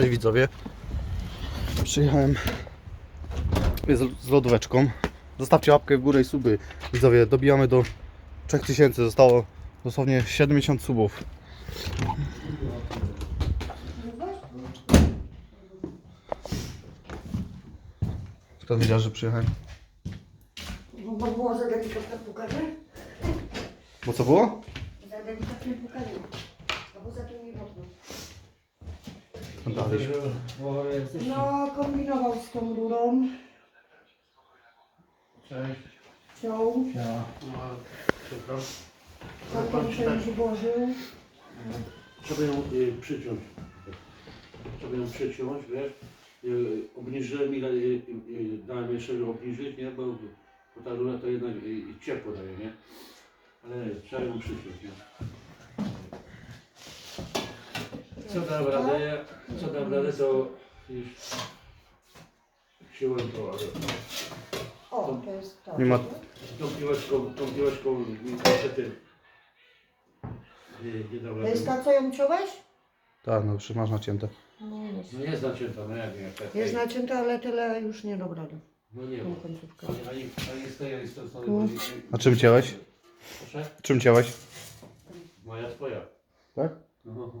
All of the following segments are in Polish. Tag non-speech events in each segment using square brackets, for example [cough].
Cześć widzowie. Przyjechałem z, z lodóweczką. Zostawcie łapkę w górę i suby. Widzowie, dobijamy do 3000. Zostało dosłownie 70 subów. Kto wiedział, że przyjechałem? Bo było za delikatne pukanie? Bo co było? Za delikatne pukanie. A poza tym nie można. Dalej. No, kombinował z tą rurą. Cześć. Ciął. Ja. Całkiem się już włożył. Trzeba ją y, przyciąć. Trzeba ją przyciąć, wiesz. Y, obniżyłem ile, y, y, y, dałem jeszcze ją obniżyć, nie? Bo, bo ta rura to jednak y, ciepło daje, nie? Ale trzeba ją przyciąć, nie? Co dam radę, co dam radę, to już siłą to, ale O, to jest to. Nie ma- tą piłeczką, tą piłeczką niestety nie, nie dam To rady. jest ta, co ją ciąłeś? Tak, no już masz nacięte. No jest. No jest nacięta, no jak nie? Tak, Jest nacięta, ale tyle już nie dam rady. No nie Tą ma. końcówkę. Ani, ani, ani z tej, ani z tej strony. Tu. bo nie- A czym cięłeś? Proszę? Czym cięłeś? Moja twoja. Tak? No.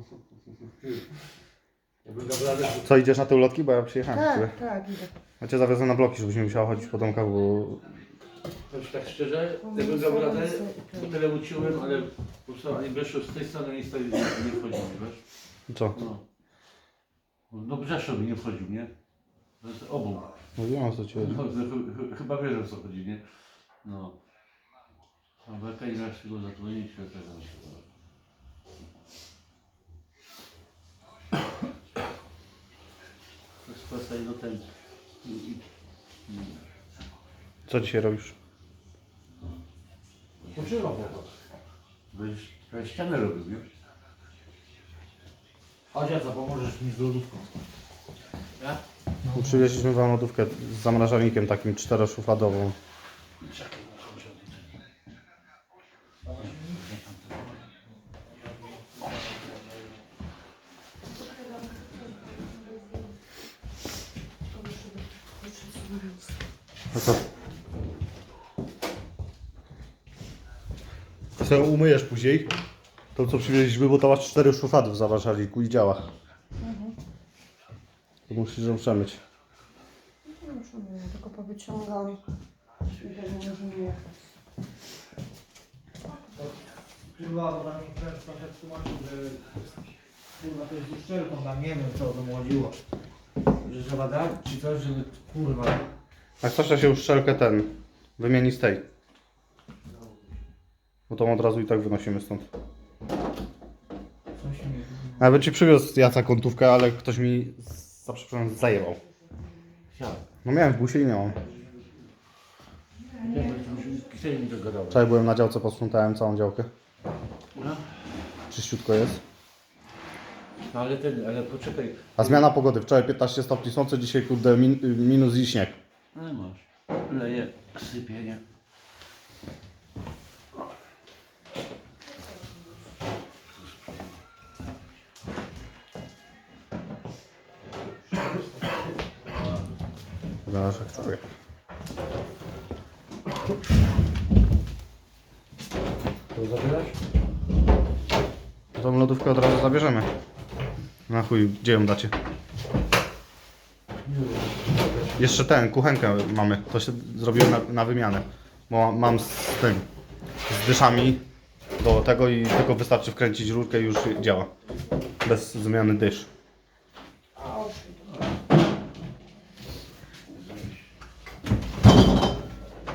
Co, idziesz na te ulotki? Bo ja przyjechałem. Tak, Tak, tak, idę. Ja cię zawiozę na bloki, żebyś nie musiał chodzić po domkach, bo... Tak szczerze, dał radę, to tyle uciłem, ale po prostu ani Brzeszów z tej strony, ani z tej nie wchodził, wiesz? Co? No. No Brzeszów nie wchodził, nie? To jest obu. Mówiłem o co ci chodzi. No, to ch- ch- chyba wiesz o co chodzi, nie? No. A beka i raz go zatrudnić, to tego. Do ten. Co dzisiaj robisz? Poczynał po prostu. Byś trochę ścianę robił, nie? Chodź, co pomożesz mi z lodówką. Ja? Przywieźliśmy wam lodówkę z zamrażalnikiem takim czteroszufladową. Czekaj, muszę wziąć. A co? Co umyjesz później? To co przywieźliśmy, bo to masz cztery szuflady w zamrażalniku i działa. To musisz ją przemyć. No już nie, tylko powyciągam. Możemy jechać. Kurwa, bo tam mi też trochę tłumaczył, że kurwa to jest uszczelką, tam nie wiem co o to chodziło. Że trzeba dać czy coś, żeby kurwa. Coś to się uszczelkę ten wymieni z tej. Bo tą od razu i tak wynosimy stąd. Coś mi... Nawet ci przywiózł Jaca kątówkę, ale ktoś mi za przepraszam zajebał. No miałem w busie i nie mam. Chcieli mi. Wczoraj byłem na działce, posprzątałem całą działkę. No. Czyściutko jest. No ale ten, ale poczekaj. A zmiana pogody. Wczoraj 15 stopni słońce, dzisiaj kurde min, minus i śnieg. No masz. Leje, sypie, nie? Zaraz jak. To zabierasz? Tą lodówkę od razu zabierzemy. Na chuj, gdzie ją dacie? Jeszcze ten, kuchenkę mamy. To się zrobiło na, na wymianę. Bo mam z tym, z dyszami do tego i tylko wystarczy wkręcić rurkę i już działa. Bez zmiany dysz. A oczy.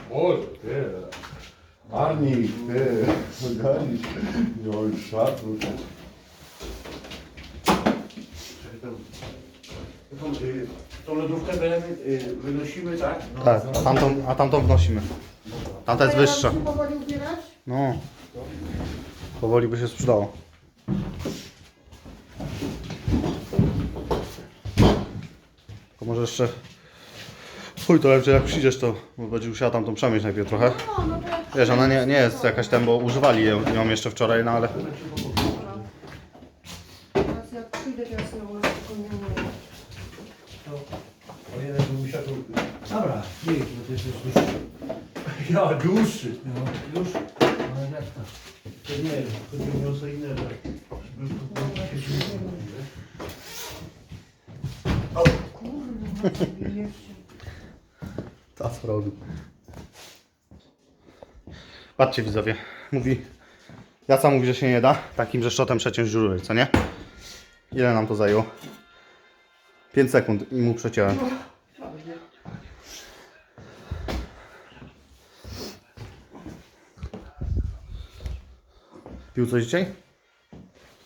Boże, ty. Arnik, ty. Ogarnij się. Nie ma już tam. Tą, lodówkę będziemy, y, wynosimy, tak? Tak, a tamtą, a tamtą wnosimy. Tamta jest wyższa. powoli ubierać? No. Powoli by się sprzedało. To może jeszcze... Chuj, to lepiej jak przyjdziesz, to bo będzie musiała tamtą przemieść najpierw trochę. No, no to Wiesz, ona nie, nie jest jakaś tam, bo używali ją, ją jeszcze wczoraj, no ale... teraz jak przyjdę nie. O jeden bym musiał tu... Dobra, idź, bo ty jesteś dłuższy. Ja, dłuższy. No, już? No jak to? To nie, chodzi mi o co innego. Kurwa, bije się. Co robi? Patrzcie widzowie, mówi, Jaca mówi, że się nie da takim rzeszczotem przeciąć żury, co nie? Ile nam to zajęło? 5 sekund i mu przeciąłem. Pił coś dzisiaj?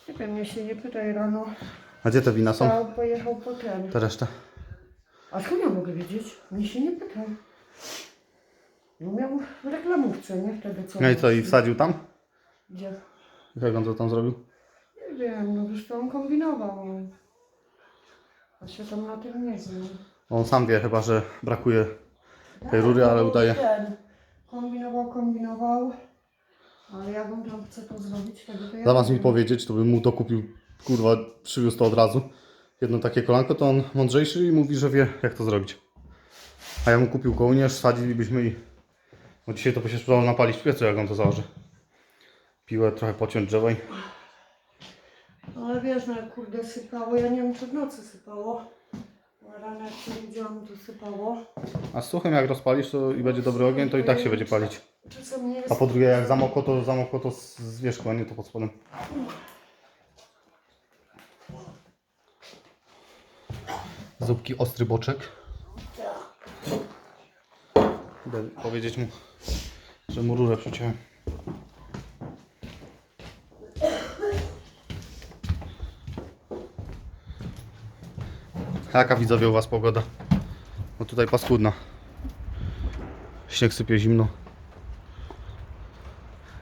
Nie wiem, mnie się nie pytaj rano. A gdzie te wina są? Stał, pojechał po ten. Te resztę. A skąd ja mogę wiedzieć? Mnie się nie pytaj. No miał w reklamówce, nie? Wtedy co? No i co, i wsadził tam? Gdzie? Jak on to tam zrobił? Nie wiem, no wiesz, to on kombinował. No. A się tam na tym nie znam. On sam wie chyba, że brakuje tej rury, ale udaje. Ten. Kombinował, kombinował. Ale jak on tam chce to zrobić, tego to ja Zamiast mi wiem. powiedzieć, to bym mu to kupił, kurwa, przywiózł to od razu. Jedno takie kolanko, to on mądrzejszy i mówi, że wie, jak to zrobić. A ja mu kupił kołnierz, sadzilibyśmy i... Bo dzisiaj to by się sprzedało napalić w piecu, jak on to założy. Piłę trochę pociąć drzewo i... Ale wiesz, no jak kurde sypało, ja nie wiem czy w nocy sypało. Rano jak się budziłam, to sypało. A z suchym jak rozpalisz to i będzie dobry ogień, to i tak się będzie palić. Czasem nie jest... A po drugie, jak zamokło, to zamokło to z, z wierzchu, a nie to pod spodem. Zupki ostry boczek. Idę powiedzieć mu, że mu rurę przyciąłem. Jaka widzowie u Was pogoda? No tutaj paskudna. Śnieg sypie zimno.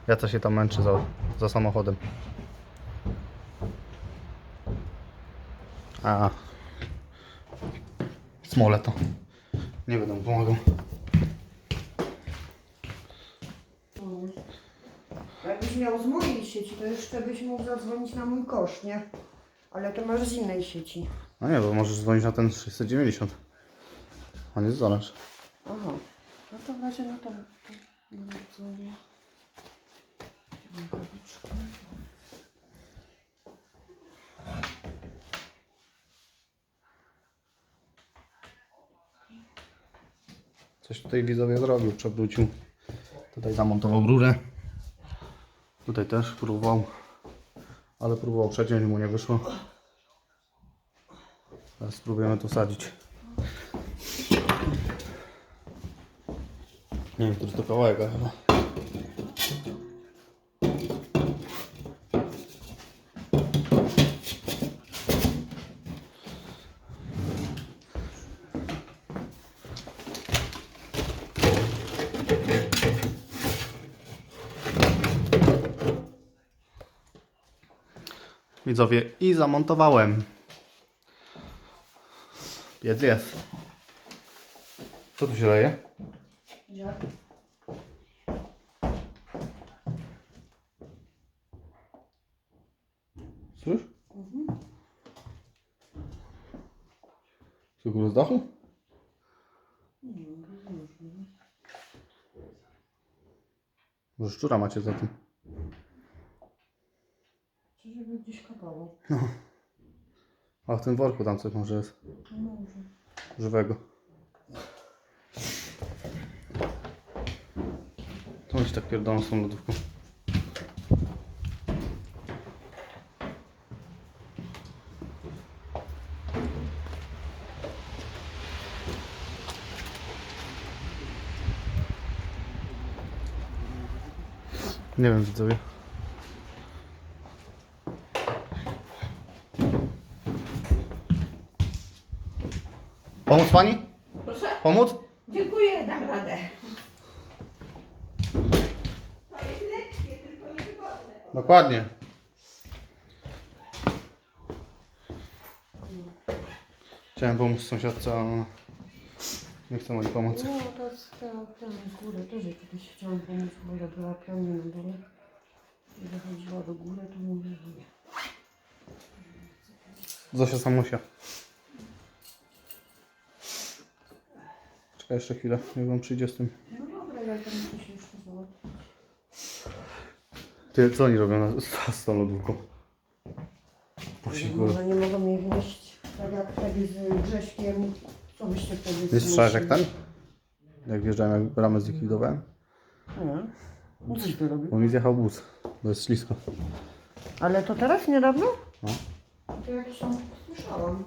Ja to się tam męczę za, za samochodem. A. Smole to. Nie będę pomagał. Jakbyś miał z mojej sieci, to jeszcze byś mógł zadzwonić na mój kosz, nie? Ale to masz z innej sieci. No nie, bo możesz dzwonić na ten 690. On jest zależ. Aha. No to w razie no to... to nie dzwonię. Rękawiczka. Coś tutaj widzowie zrobił, przewrócił. Tutaj zamontował rurę. Tutaj też próbował. Ale próbował przeciąć, mu nie wyszło. Teraz spróbujemy tu sadzić. Nie wiem, który to kawałek, ale chyba. Widzowie, i zamontowałem. Piec jest. Co tu się leje? Gdzie? Słyszysz? Co góry z dachu? Może szczura macie za tym. Czy żeby gdzieś kapało? A w tym worku tam coś może jest No może. żywego. To mi się tak pierdolą z tą lodówką. Nie wiem widzowie. Pomóc pani? Proszę? Pomóc? Dziękuję, dam radę. To jest lekkie, tylko niewygodne. Dokładnie. Chciałem pomóc sąsiadce, a ona nie chce mojej pomocy. No to jest ta piana górę. Też jej kiedyś chciałam pomóc, bo ja była piana na dole. I wychodziła do góry, to mówię, że nie. Zosia Samusia. Czekaj jeszcze chwilę, niech on przyjdzie z tym. No dobra, ja tam muszę się jeszcze załatwić. Ty, co oni robią na, z tą lodówką? Posiku. Może nie mogą mnie wnieść tak jak wtedy z Grześkiem. Co byście wtedy Nie słyszałeś jak ten? Jak wjeżdżałem, jak bramę zlikwidowałem? Nie. No coś ty robił? Bo mi zjechał bus, bo jest ślisko. Ale to teraz niedawno? No. To jakieś tam słyszałam.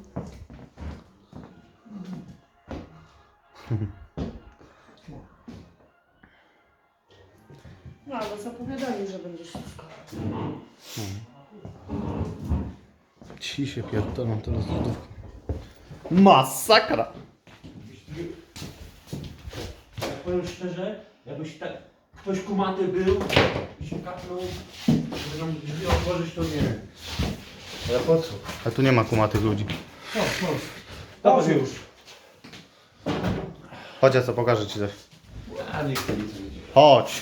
No ale zapowiadali, że będzie ślisko. Ci się pierdolą teraz z lodówką. Masakra! Jak powiem szczerze, jakbyś tak ktoś kumaty był i się kapnął, żeby nam drzwi otworzyć, to nie wiem. Ale po co? A tu nie ma kumatych ludzi. Chodź, chodź. Dobrze już. Chodź, ja co pokażę ci coś. A nie chcę nic. Chodź!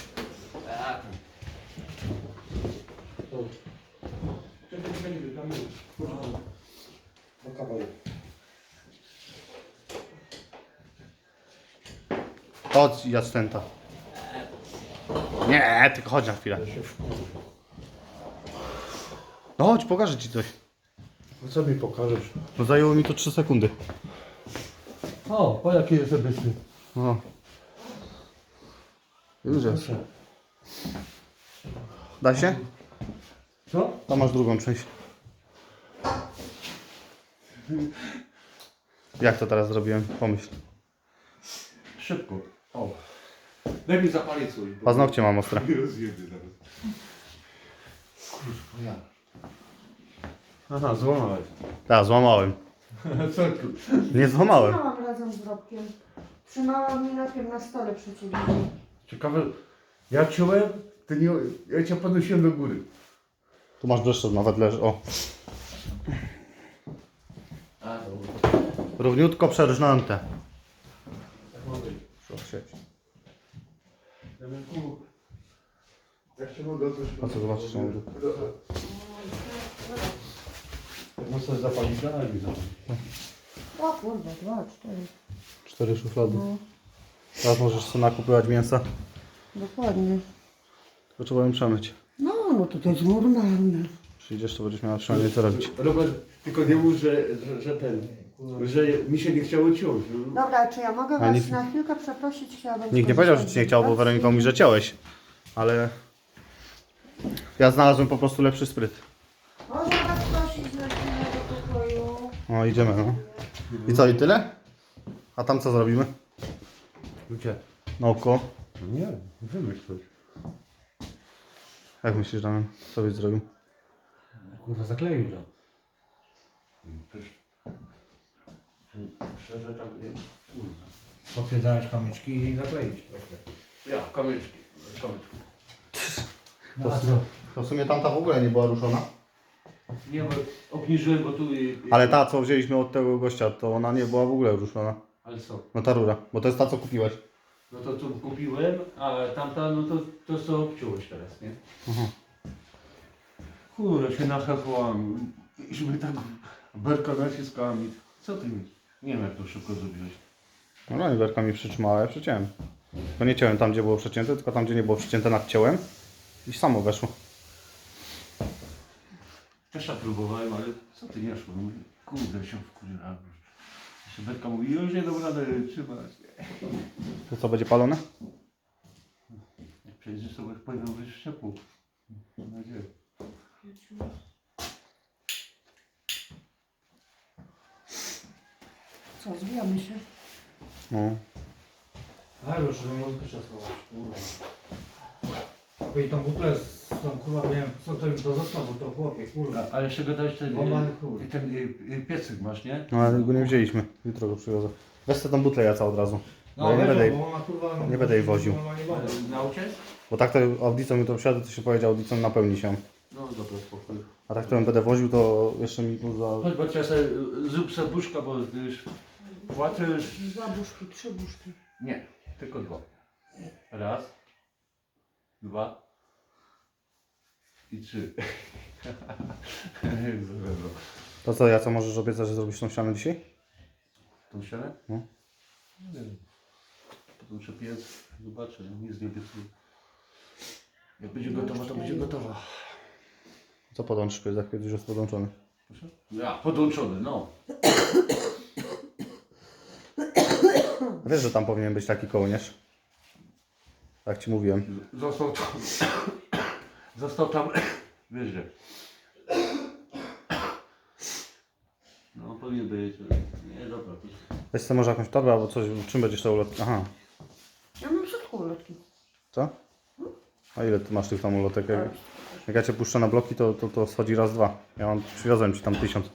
No kawałek. Chodź, Jacenta. Nie, tylko chodź na chwilę. No chodź, pokażę ci coś. No co mi pokażesz? No zajęło mi to 3 sekundy. O, o jaki jest obecny. No. Już jest. Da się? Co? Tam masz drugą część. Jak to teraz zrobiłem? Pomyśl. Szybko. O. Daj mi zapalić coś. bo- Paznokcie mam ostre. [laughs] Rozjedy zaraz. Kurwa, ja. Aha, złamałeś. Tak, złamałem. [laughs] Co tu? Nie złamałem. Razem z Robkiem. Trzymałam mi najpierw na stole przeciw nim. Ciekawe, ja czułem, ty nie, ja cię podnosiłem do góry. Tu masz brzeszczot, nawet leży. O. A, dobra. Równiutko przerżnięte. Tak ma być. Damianku, jak się mogę coś... A co zobaczysz na górze? No sobie zapalić, daj mi zapalić. O kurde, dwa, cztery. Cztery szuflady. No, Teraz możesz sobie nakupywać mięsa. dokładnie. Tylko trzeba ją przemyć. No, no to to jest normalne. Przyjdziesz, to będziesz miała przynajmniej co robić. Robert, tylko nie mów, że, że, że ten, że mi się nie chciało ciąć. No. Dobra, czy ja mogę was nikt- na chwilkę przeprosić? Chciałabym Nikt nie powiedział, że ci nie chciał, bo Weronika mówi, że ciąłeś. Ale... Ja znalazłem po prostu lepszy spryt. Można was prosić na chwilę do pokoju? O, idziemy, no. I co, i tyle? A tam co zrobimy? Gdzie? Na oko. No nie, wymyśl coś. Jak myślisz, Damian? Co byś zrobił? Kurwa, zakleił to. Przecież... Szczerze tak nie... Kurwa. Kamyczki i zakleić trochę. Ja, kamyczki. kamyczki. No, a co? To w sumie tamta w ogóle nie była ruszona. Nie, bo obniżyłem, bo tu... y, Ale ta, co wzięliśmy od tego gościa, to ona nie była w ogóle ruszona. Ale co? No ta rura, bo to jest ta, co kupiłeś. No to tu kupiłem, a tamta, no to, to co obciąłeś teraz, nie? Aha. Kurde, się nachapłam. Żeby tak berka naciskami. Co ty mi? Nie wiem jak to szybko zrobiłeś. No Oliverka mi przytrzymała, ja przyciąłem. To nie ciąłem tam, gdzie było przecięte, tylko tam, gdzie nie było przecięte, nadciąłem. I samo weszło. Też ja próbowałem, ale co ty nie szło? Mówię, Kurde, się wkurzyłem. Jeszcze Berka mówi, już nie dam rady trzymać. To co, będzie palone? Jak przejdziesz sobie być w ciepło. Mam nadzieję. Co, zbijamy się? No. A już, żeby mózg przesłować, kurwa. I tą butlę z tą kurwa, nie wiem, co to już to został, bo to chłopie, kurwa. A, ale jeszcze gadałeś ten, Łamany y, chuj. ten y, y, piecyk masz, nie? No ale go nie wzięliśmy. Jutro go przywiozę. Weź sobie tą butlę jaca od razu. No, ja nie weź, będę jej- bo ona, kurwa, nie będę jej woził. normalnie woda. Bo tak to audicą mi to wsiadę, to się powiedzie audicą napełni się. No dobra, spokój. A tak to ją będę woził, to jeszcze mi tu za... Chodź, bo trzeba sobie, y, zrób sobie buszka, bo już płaczesz. Dwa buszki, trzy buszki. Nie, tylko dwa. Raz, dwa i trzy. [laughs] To co, ja co możesz obiecać, że zrobisz tą ścianę dzisiaj? Tą ścianę? No. Nie wiem. Podłączę piec, zobaczę, nic nie obiecuję. Jak będzie gotowa, to będzie gotowa. Co podłączysz, jak już jest podłączony? Proszę? Ja, podłączony, no. Wiesz, że tam powinien być taki kołnierz? Tak ci mówiłem. Został tam. [coughs] Został tam. [coughs] Wiesz że. No powinien być. Nie, dobra. To... Weź sobie może jakąś torbę albo coś, czym będziesz to ulotki? Aha, Ja mam w środku ulotki. co? A ile ty masz tych tam ulotek? Jak, jak ja cię puszczę na bloki, to, to, to schodzi raz, dwa. Ja mam, przywiozłem ci tam tysiąc. [laughs]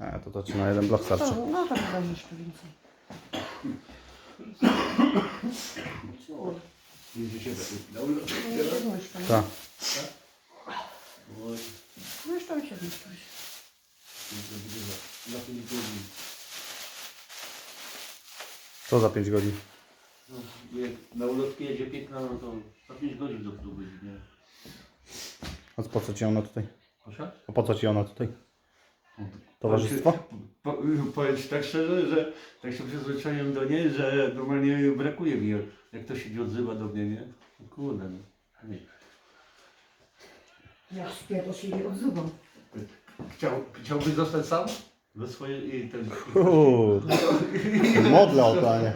E, to to ci na jeden blok starczy. To, no to chyba jeszcze więcej. Tak. Zmieszczą się, godzin. Co za 5 godzin? No, jak na ulotkę jedzie piękna, no to za 5 godzin do klubu nie? A po co ci ona tutaj? Proszę? A po co ci ona tutaj? Towarzystwo? Po, powiem ci tak szczerze, że tak się przyzwyczaiłem do niej, że normalnie brakuje mi. Jak ktoś się nie odzywa do mnie, nie? No Kurde, no. Nie. Ja śpiewam się nie odzywam. Chciał, chciałbyś zostać sam? Do swojej i ten. Kurde. Modlę o to, a nie.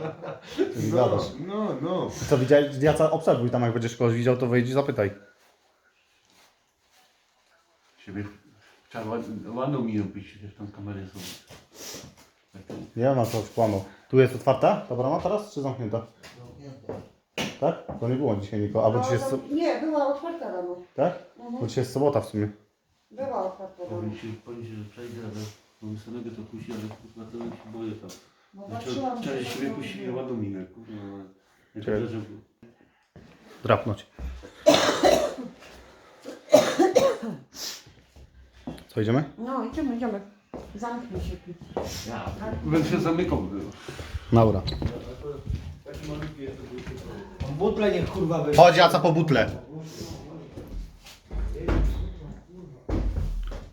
Ty gadasz. no, no. Co widziałeś? Jaca obserwuj tam, jak będziesz kogoś widział, to wejdź i zapytaj. Siebie trzeba ład- ładną minę być, przecież tam kamery są. Tak, Nie ma co kłamał. Tu jest otwarta ta brama teraz, czy zamknięta? Tak? To nie było dzisiaj nikogo. Albo dzisiaj jest... so- No, Nie, była otwarta rano. Tak? Mhm. Bo dzisiaj jest sobota w sumie. Była otwarta rano. Powiem ci, powiem ci, że przejdę, ale mam samego to kusi, ale kurwa to się boję tam. Bo Znaczy, patrzyłam, Wczoraj że- siebie ładną minę, kurwa. ale Czekaj. że... Drapnąć. Co, idziemy? No, idziemy, idziemy. Zamknij się tu. Ja, będę się zamykał. Naura. Butle niech kurwa wyjdzie. Chodź Jaca po butle.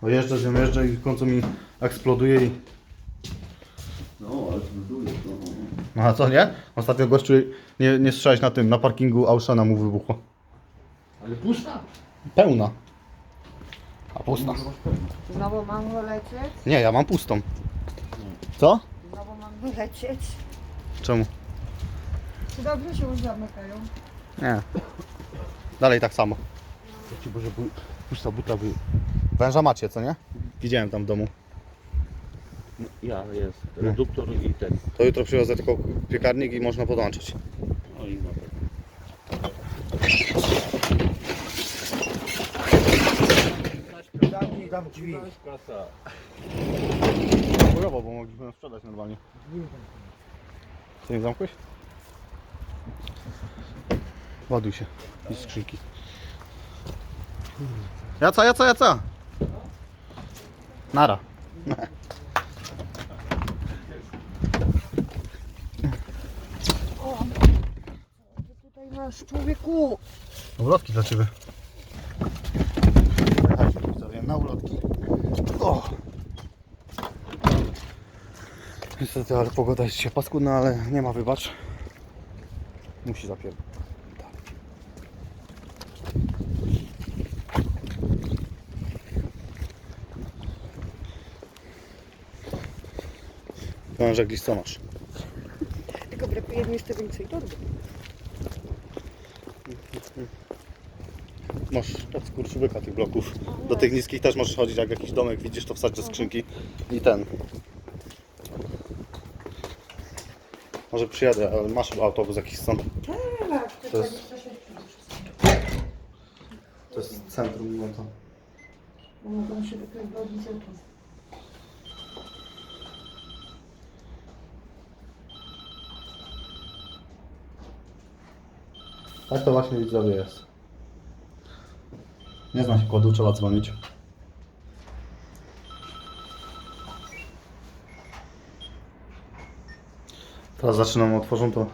Bo jeżdżę z nią, jeżdżę i w końcu mi eksploduje i... No, ale to buduje, no. No a co nie? Ostatnio gościu nie, nie słyszałeś na tym, na parkingu Auszana mu wybuchło. Ale pusta. Pełna. Pusta. Znowu mam wylecieć? Nie, ja mam pustą. Co? Znowu mam wylecieć. Czemu? Czy dobrze się już zamykają? Nie. Dalej tak samo. Ci Boże, bu- pusta buta by... Węża macie, co nie? Widziałem tam w domu. Ja, jest. Reduktor i ten. To jutro przywiozę tylko piekarnik i można podłączyć. No i ma tam drzwi. Kasa. Chujowo, bo mogliśmy ją sprzedać normalnie. Co nie zamkłeś? Ładuj się. I skrzynki. Jaca, jaca, jaca! Nara. Tutaj masz człowieku. Ulotki dla Ciebie. Na ulotki. O! Niestety, ale pogoda jest dzisiaj paskudna, ale nie ma wybacz. Musi zapierdolić. Wężek listonosz. Tylko brakuje mi jeszcze więcej torby. Masz tak skurczybyka tych bloków. Do tych niskich też możesz chodzić, jak jakiś domek widzisz, to wsadź do skrzynki i ten. Może przyjadę, ale masz autobus jakiś stąd. Tak, To jest- To jest centrum, no to. Mogą się oczu. Tak to właśnie widzowie jest. Nie znam się kodu, trzeba dzwonić. Teraz zaczynam, otworzą to.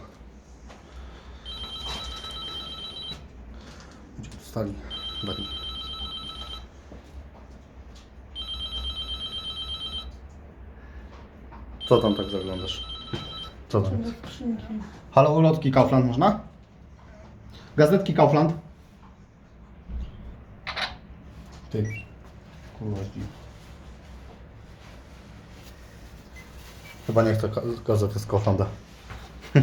Stali, dali. Co tam tak zaglądasz? Co tam? Halo, ulotki Kaufland można? Gazetki Kaufland? Ty. Kurwa. Chyba nie chcę ka- gazety z Kauflanda. [laughs]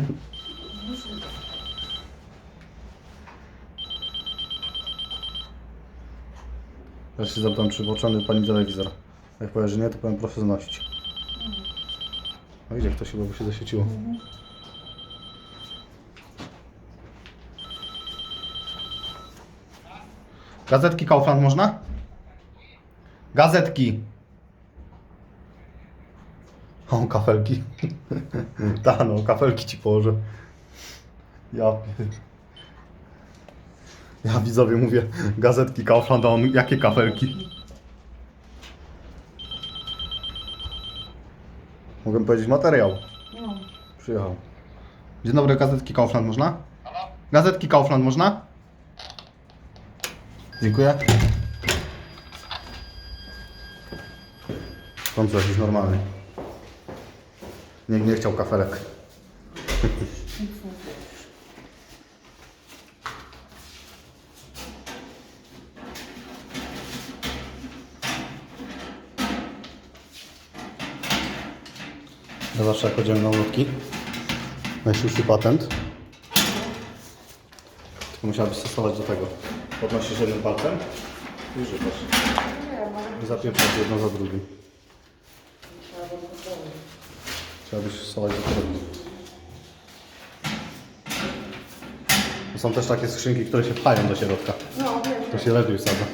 Ja się zapytam, czy włączony pani telewizor. Jak powie, że nie, to powiem proszę znosić. No idzie ktoś chyba, bo się zaświeciło. Gazetki Kaufland można? Gazetki. O, kafelki. [laughs] Ta no, kafelki ci położę. Ja Ja widzowie mówię, gazetki Kaufland, a on jakie kafelki? Mogę powiedzieć materiał. No. Przyjechał. Dzień dobry, gazetki Kaufland można? Gazetki Kaufland można? Dziękuję. Co, jakiś normalny. Nie, nie chciał kafelek. Zawsze jak na ulotki, najszybszy patent, tylko musiałabyś stosować do tego. Podnosisz jednym palcem i rzucasz. I zapieprzasz jedno za drugim. Trzeba byś stosować do tego. Są też takie skrzynki, które się pchają do środka. No, wiem. To się lepiej wsadza.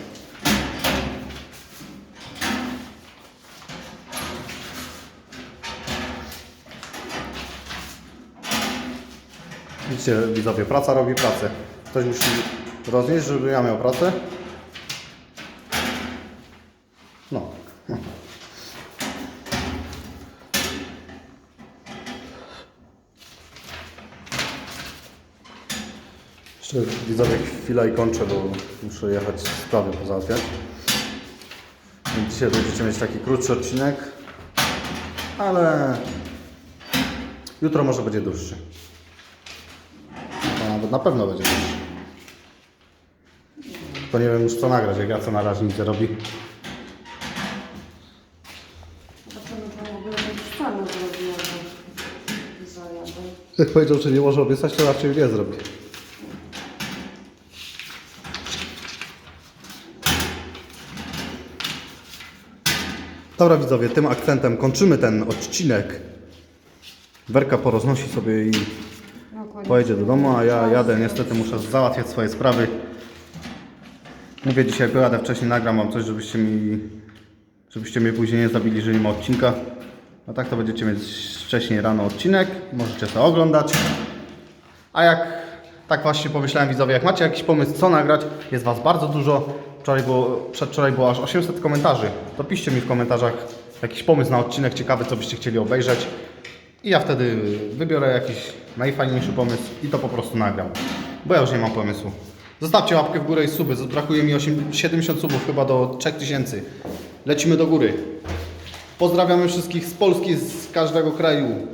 Widzicie, widzowie, praca robi pracę. Ktoś musi roznieść, żeby ja miał pracę. No. Jeszcze widzowie chwilę i kończę, bo muszę jechać sprawy pozałatwiać. Więc dzisiaj będziecie mieć taki krótszy odcinek, ale jutro może będzie dłuższy. A nawet na pewno będzie dłuższy. To nie wiem już co nagrać, jak ja co na razie nic robi. Bo zajadę. Jak powiedział, że nie może obiecać, to raczej wie zrobi. Dobra widzowie, tym akcentem kończymy ten odcinek. Werka poroznosi sobie i Dokładnie. pojedzie do domu, a ja jadę, niestety muszę załatwiać swoje sprawy. Mówię dzisiaj, jak jadę wcześniej, nagram wam coś, żebyście mi, żebyście mnie później nie zabili, że nie ma odcinka. A tak to będziecie mieć wcześniej rano odcinek, możecie to oglądać. A jak tak właśnie pomyślałem widzowie, jak macie jakiś pomysł co nagrać, jest Was bardzo dużo. Wczoraj było, przedwczoraj było aż 800 komentarzy. To piszcie mi w komentarzach jakiś pomysł na odcinek ciekawy, co byście chcieli obejrzeć. I ja wtedy wybiorę jakiś najfajniejszy pomysł i to po prostu nagram. Bo ja już nie mam pomysłu. Zostawcie łapkę w górę i suby. Brakuje mi 8, 70 subów chyba do 3000. Lecimy do góry. Pozdrawiamy wszystkich z Polski, z każdego kraju.